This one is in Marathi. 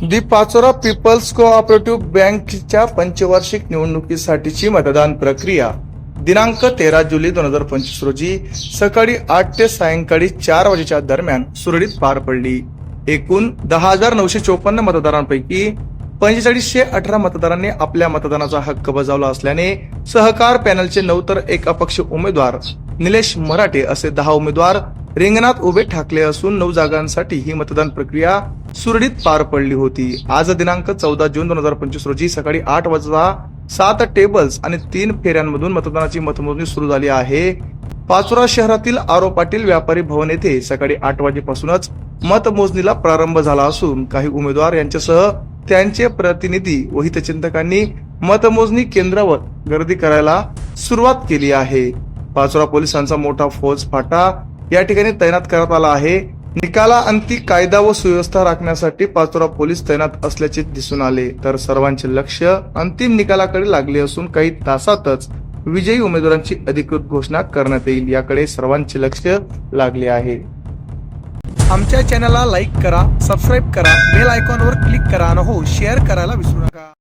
दी पाचोरा पीपल्स कोऑपरेटिव्ह बँकच्या पंचवार्षिक निवडणुकीसाठीची मतदान प्रक्रिया. दिनांक तेरा जुलै दोन हजार पंचवीस रोजी सकाळी आठ ते सायंकाळी चार वाजेच्या दरम्यान सुरळीत पार पडली. एकूण दहा हजार नऊशे चोपन्न मतदारांपैकी पंचेचाळीसशे अठरा मतदारांनी आपल्या मतदानाचा हक्क बजावला असल्याने सहकार पॅनलचे नऊ तर एक अपक्ष उमेदवार निलेश मराठे असे दहा उमेदवार रिंगणात उभे ठाकले असून नऊ जागांसाठी ही मतदान प्रक्रिया सुरळीत पार पडली होती. आज दिनांक चौदा जून दोन हजार पंचवीस रोजी सकाळी आठ वाजता सात टेबल्स आणि तीन फेऱ्यांमधून मतदानाची मतमोजणी सुरू झाली आहे. पाचोरा शहरातील आरो पाटील व्यापारी भवन येथे सकाळी आठ वाजेपासूनच मतमोजणीला प्रारंभ झाला असून काही उमेदवार यांच्यासह त्यांचे प्रतिनिधी व हितचिंतकांनी मतमोजणी केंद्रावर गर्दी करायला सुरुवात केली आहे. पाचोरा पोलिसांचा मोठा फौज फाटा या ठिकाणी तैनात करण्यात आला आहे. निकाला अंती कायदा व सुव्यवस्था राखण्यासाठी पाचोरा पोलीस तैनात असल्याचे दिसून आले. तर सर्वांचे लक्ष अंतिम निकालाकडे लागले असून काही तासातच विजयी उमेदवारांची अधिकृत घोषणा करण्यात येईल याकडे सर्वांचे लक्ष लागले आहे. आमच्या चॅनलला लाईक करा सबस्क्राईब करा बेल आयकॉनवर क्लिक करा आणि हो शेअर करायला विसरू नका.